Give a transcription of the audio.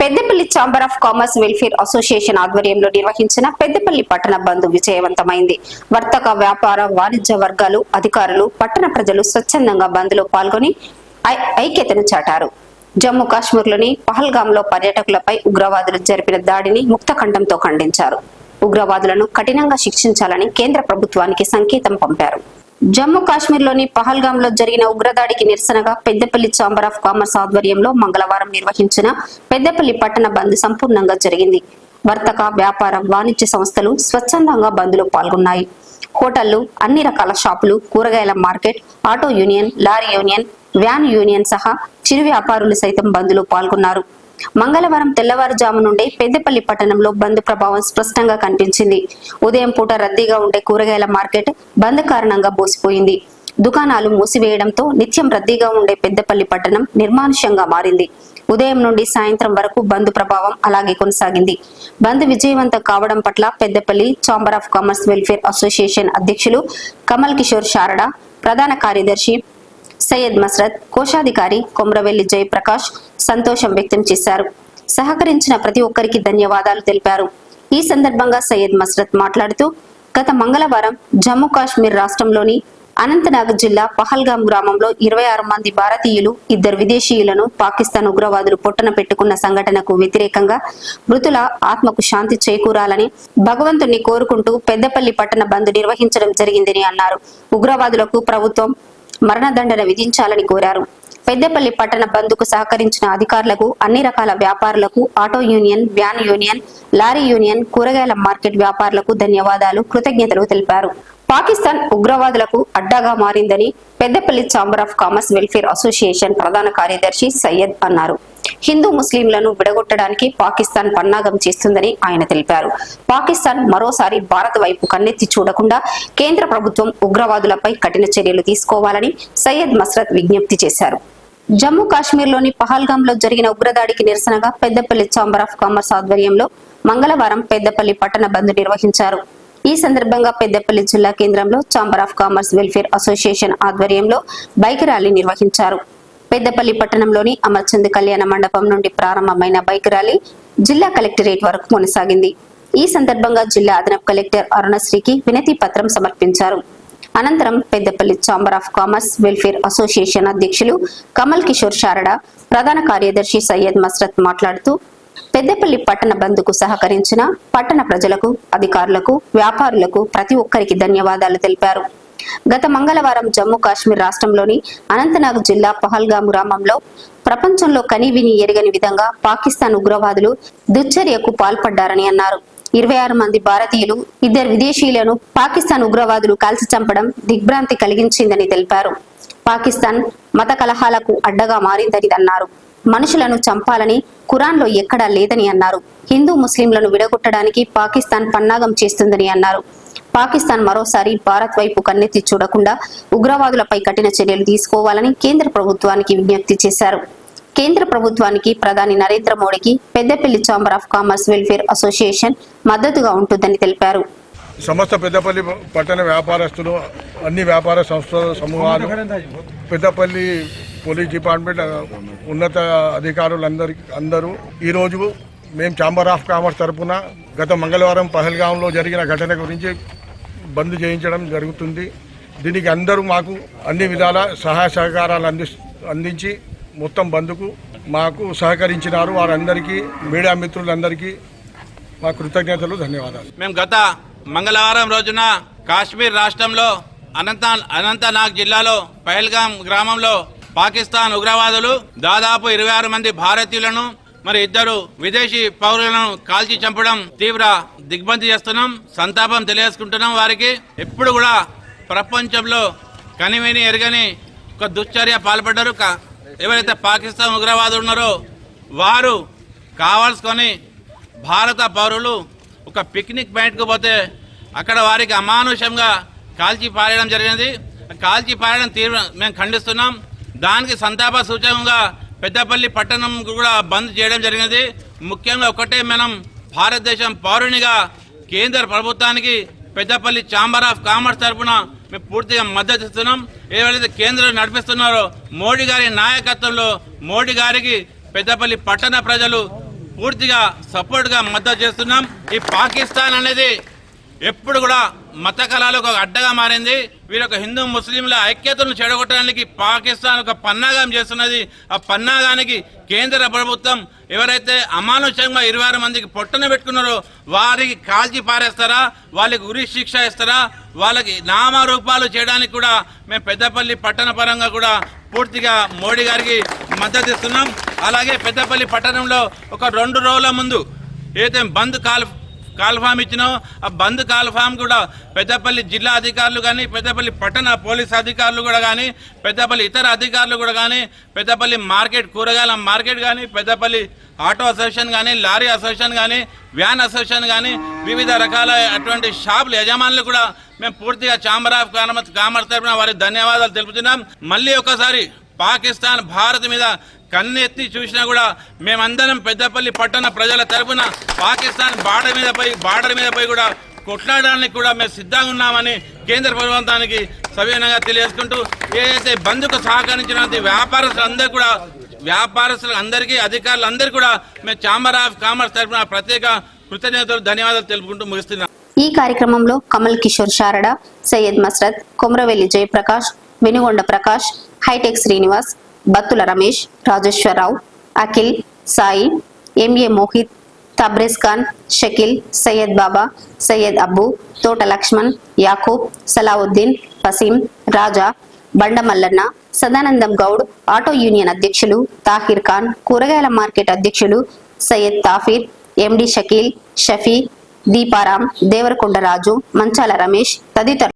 Peddapalli chamber of commerce welfare association ఆధ్వర్యంలో నిర్వహించిన పెద్దపల్లి పట్టణ బంద్ విజయవంతమైంది. వర్తక వ్యాపార వాణిజ్య వర్గాలు అధికారులు పట్టణ ప్రజలు స్వచ్ఛందంగా బంద్లో పాల్గొని ఐ- ఐక్యతను చాటారు. జమ్మూ కాశ్మీర్లోని పహల్గాంలో పర్యాటకులపై ఉగ్రవాదులు జరిపిన దాడిని ముక్తఖండంతో ఖండించారు. ఉగ్రవాదులను కఠినంగా శిక్షించాలని కేంద్ర ప్రభుత్వానికి సంకేతం పంపారు. జమ్మూ కాశ్మీర్లోని పహల్గాంలో జరిగిన ఉగ్రదాడికి నిరసనగా పెద్దపల్లి ఛాంబర్ ఆఫ్ కామర్స్ ఆధ్వర్యంలో మంగళవారం నిర్వహించిన పెద్దపల్లి పట్టణ బంద్ సంపూర్ణంగా జరిగింది. వర్తక వ్యాపార వాణిజ్య సంస్థలు స్వచ్ఛందంగా బంద్లో పాల్గొన్నాయి. హోటళ్ళు అన్ని రకాల షాపులు కూరగాయల market auto union lorry union van union సహా చిరు వ్యాపారులు సైతం బంద్లో పాల్గొన్నారు. మంగళవారం తెల్లవారుజాము నుండి పెద్దపల్లి పట్టణంలో బంద్ ప్రభావం స్పష్టంగా కనిపించింది. ఉదయం పూట రద్దీగా ఉండే కూరగాయల మార్కెట్ బంద్ కారణంగా బోసిపోయింది. దుకాణాలు మూసివేయడంతో నిత్యం రద్దీగా ఉండే పెద్దపల్లి పట్టణం నిర్మానుష్యంగా మారింది. ఉదయం నుండి సాయంత్రం వరకు బంద్ ప్రభావం అలాగే కొనసాగింది. బంద్ విజయవంతం కావడం పట్ల Peddapalli chamber of commerce welfare association అధ్యక్షులు కమల్ కిషోర్ శారడా ప్రధాన కార్యదర్శి సయ్యద్ మస్రత్ కోశాధికారి కొమ్రవెల్లి జయప్రకాష్ సంతోషం వ్యక్తం చేశారు. సహకరించిన ప్రతి ఒక్కరికి ధన్యవాదాలు తెలిపారు. ఈ సందర్భంగా సయ్యద్ మస్రత్ మాట్లాడుతూ గత మంగళవారం జమ్మూ కాశ్మీర్ రాష్ట్రంలోని అనంతనాగ్ జిల్లా పహల్గాం గ్రామంలో ఇరవై ఆరు మంది భారతీయులు ఇద్దరు విదేశీయులను పాకిస్తాన్ ఉగ్రవాదులు పొట్టన పెట్టుకున్న సంఘటనకు వ్యతిరేకంగా మృతుల ఆత్మకు శాంతి చేకూరాలని భగవంతుణ్ణి కోరుకుంటూ పెద్దపల్లి పట్టణ బంద్ నిర్వహించడం జరిగిందని అన్నారు. ఉగ్రవాదులకు ప్రభుత్వం మరణదండన విధించాలని కోరారు. పెద్దపల్లి పట్టణ బంద్కు సహకరించిన అధికారులకు అన్ని రకాల వ్యాపారులకు auto union van union lorry union కూరగాయల మార్కెట్ వ్యాపారులకు ధన్యవాదాలు కృతజ్ఞతలు తెలిపారు. పాకిస్తాన్ ఉగ్రవాదులకు అడ్డాగా మారిందని Peddapalli chamber of commerce welfare association ప్రధాన కార్యదర్శి సయ్యద్ అన్నారు. హిందూ ముస్లింలను విడగొట్టడానికి పాకిస్తాన్ పన్నాగం చేస్తుందని ఆయన తెలిపారు. పాకిస్తాన్ మరోసారి భారత్ వైపు కన్నెత్తి చూడకుండా కేంద్ర ప్రభుత్వం ఉగ్రవాదులపై కఠిన చర్యలు తీసుకోవాలని సయ్యద్ మస్రత్ విజ్ఞప్తి చేశారు. జమ్మూ కాశ్మీర్లోని పహల్గాంలో జరిగిన ఉగ్రదాడికి నిరసనగా పెద్దపల్లి ఛాంబర్ ఆఫ్ కామర్స్ ఆధ్వర్యంలో మంగళవారం పెద్దపల్లి పట్టణ బంద్ నిర్వహించారు. ఈ సందర్భంగా పెద్దపల్లి జిల్లా కేంద్రంలో chamber of commerce welfare association ఆధ్వర్యంలో బైక్ ర్యాలీ నిర్వహించారు. పెద్దపల్లి పట్టణంలోని అమర్చంద్ కళ్యాణ మండపం నుండి ప్రారంభమైన బైక్ ర్యాలీ జిల్లా కలెక్టరేట్ వరకు కొనసాగింది. ఈ సందర్భంగా జిల్లా అదనపు కలెక్టర్ అరుణశ్రీకి వినతి పత్రం సమర్పించారు. అనంతరం Peddapalli chamber of commerce welfare association అధ్యక్షులు కమల్ కిషోర్ శారడా ప్రధాన కార్యదర్శి సయ్యద్ మస్రత్ మాట్లాడుతూ పెద్దపల్లి పట్టణ బంద్కు సహకరించిన పట్టణ ప్రజలకు అధికారులకు వ్యాపారులకు ప్రతి ఒక్కరికి ధన్యవాదాలు తెలిపారు. గత మంగళవారం జమ్మూ కాశ్మీర్ రాష్ట్రంలోని అనంతనాగ్ జిల్లా పహల్గాం గ్రామంలో ప్రపంచంలో కనీవిని ఎరగని విధంగా పాకిస్తాన్ ఉగ్రవాదులు దుశ్చర్యకు పాల్పడ్డారని అన్నారు. ఇరవై ఆరు మంది భారతీయులు ఇద్దరు విదేశీయులను పాకిస్తాన్ ఉగ్రవాదులు కాల్చి చంపడం దిగ్భ్రాంతి కలిగించిందని తెలిపారు. పాకిస్తాన్ మత కలహాలకు అడ్డగా మారిందని అన్నారు మనుషులను చంపాలని కురాన్లో ఎక్కడా లేదని అన్నారు. హిందూ ముస్లింలను విడగొట్టడానికి పాకిస్తాన్ పన్నాగం చేస్తుందని అన్నారు. పాకిస్తాన్ మరోసారి భారత్ వైపు కన్నెత్తి చూడకుండా ఉగ్రవాదులపై కఠిన చర్యలు తీసుకోవాలని కేంద్ర ప్రభుత్వానికి విజ్ఞప్తి చేశారు. కేంద్ర ప్రభుత్వానికి ప్రధాని నరేంద్ర మోడీకి Peddapalli chamber of commerce welfare association మద్దతుగా ఉంటుందని తెలిపారు. సమస్త పెద్దపల్లి పట్టణ వ్యాపారస్తులు అన్ని వ్యాపార సంస్థల సమూహాలు పెద్దపల్లి పోలీస్ డిపార్ట్మెంట్ ఉన్నత అధికారులందరి అందరూ ఈరోజు మేము ఛాంబర్ ఆఫ్ కామర్స్ తరపున గత మంగళవారం పహల్గాంలో జరిగిన ఘటన గురించి బంద్ చేయించడం జరుగుతుంది. దీనికి అందరూ మాకు అన్ని విధాల సహాయ సహకారాలు అంది అందించి మొత్తం బంద్కు మాకు సహకరించినారు. వారందరికీ మీడియా మిత్రులందరికీ మా కృతజ్ఞతలు ధన్యవాదాలు. మేము గత మంగళవారం రోజున కాశ్మీర్ రాష్ట్రంలో అనంత అనంతనాగ్ జిల్లాలో పహల్గాం గ్రామంలో పాకిస్తాన్ ఉగ్రవాదులు దాదాపు ఇరవై ఆరు మంది భారతీయులను మరి ఇద్దరు విదేశీ పౌరులను కాల్చి చంపడం తీవ్ర దిగ్బంతి చేస్తున్నాం సంతాపం తెలియజేసుకుంటున్నాం వారికి. ఎప్పుడు కూడా ప్రపంచంలో కనివేని ఎరగని ఒక దుశ్చర్య పాల్పడ్డారు. ఎవరైతే పాకిస్తాన్ ఉగ్రవాదులు ఉన్నారో వారు కావాల్సుకొని భారత పౌరులు ఒక పిక్నిక్ పాయింట్కు పోతే అక్కడ వారికి అమానుషంగా కాల్చి పారేయడం జరిగింది కాల్చి పారేయడం తీవ్ర మేము ఖండిస్తున్నాం. దానికి సంతాప సూచకంగా పెద్దపల్లి పట్టణం కూడా బంద్ చేయడం జరిగింది ముఖ్యంగా ఒకటే మనం భారతదేశం పౌరునిగా కేంద్ర ప్రభుత్వానికి పెద్దపల్లి ఛాంబర్ ఆఫ్ కామర్స్ తరఫున మేము పూర్తిగా మద్దతు ఇస్తున్నాం. ఏవైతే కేంద్రం నడిపిస్తున్నారో మోడీ గారి నాయకత్వంలో మోడీ గారికి పెద్దపల్లి పట్టణ ప్రజలు పూర్తిగా సపోర్ట్గా మద్దతు చేస్తున్నాం. ఈ పాకిస్తాన్ అనేది ఎప్పుడు కూడా మత కళాలకు ఒక అడ్డగా మారింది. వీరు ఒక హిందూ ముస్లింల ఐక్యతను చెడగొట్టడానికి పాకిస్తాన్ ఒక పన్నాగం చేస్తున్నది. ఆ పన్నాగానికి కేంద్ర ప్రభుత్వం ఎవరైతే అమానుషంగా ఇరవై ఆరు మందికి పొట్టన పెట్టుకున్నారో వారికి కాల్చి పారేస్తారా? వాళ్ళకి ఉరి శిక్ష ఇస్తారా? వాళ్ళకి నామరూపాలు చేయడానికి కూడా మేము పెద్దపల్లి పట్టణ పరంగా కూడా పూర్తిగా మోడీ గారికి మద్దతు ఇస్తున్నాం. అలాగే పెద్దపల్లి పట్టణంలో ఒక రెండు రోజుల ముందు ఏదైతే బంద్ కాల్ కాల్ఫామ్ ఇచ్చినాం ఆ బంద్ కాల్ఫామ్ కూడా పెద్దపల్లి జిల్లా అధికారులు కానీ పెద్దపల్లి పట్టణ పోలీస్ అధికారులు కూడా కానీ పెద్దపల్లి ఇతర అధికారులు కూడా కానీ పెద్దపల్లి మార్కెట్ కూరగాయల మార్కెట్ కానీ పెద్దపల్లి ఆటో అసోసియేషన్ కానీ లారీ అసోసియేషన్ కానీ వ్యాన్ అసోసియేషన్ కానీ వివిధ రకాల అటువంటి షాపుల యజమానులు కూడా మేము పూర్తిగా ఛాంబర్ ఆఫ్ కామర్స్ కామర్స్ తరఫున వారికి ధన్యవాదాలు తెలుపుతున్నాం. మళ్ళీ ఒకసారి పాకిస్తాన్ భారత్ మీద కన్నెత్తి చూసినా కూడా మేమందరం పెద్దపల్లి పట్టణ ప్రజల తరపున పాకిస్తాన్ బార్డర్ మీద పోయి బార్డర్ మీద పోయి కూడా కొట్లాడడానికి కూడా మేము సిద్ధంగా ఉన్నామని కేంద్ర ప్రభుత్వానికి సవినయంగా తెలియజేసుకుంటూ ఏదైతే బంద్కు సహకరించిన వ్యాపారస్తులందరూ కూడా వ్యాపారస్తులు అందరికీ కూడా మేము ఛాంబర్ ఆఫ్ కామర్స్ తరఫున ప్రత్యేక కృతజ్ఞతలు ధన్యవాదాలు తెలుపుకుంటూ ముగిస్తున్నాం ఈ కార్యక్రమంలో Kamal Kishore Sarada Syed Masrat Komaravelli Jayaprakash Venugonda Prakash hitech Srinivas Battula Ramesh Rajeshwara Rao Akhil Sai MA Mohit Tabrez Khan Shakeel Syed Baba Syed Abbu Thota Laxman Yakub Salauddin Waseem Raja Bandamallanna Sadanandam Goud auto union అధ్యక్షులు తాహిర్ ఖాన్ కూరగాయల market అధ్యక్షులు సయ్యద్ తాఫీర్ ఎండి షకీల్ షఫీ దీపారాం దేవరకొండ రాజు మంచాల రమేష్ తదితరులు.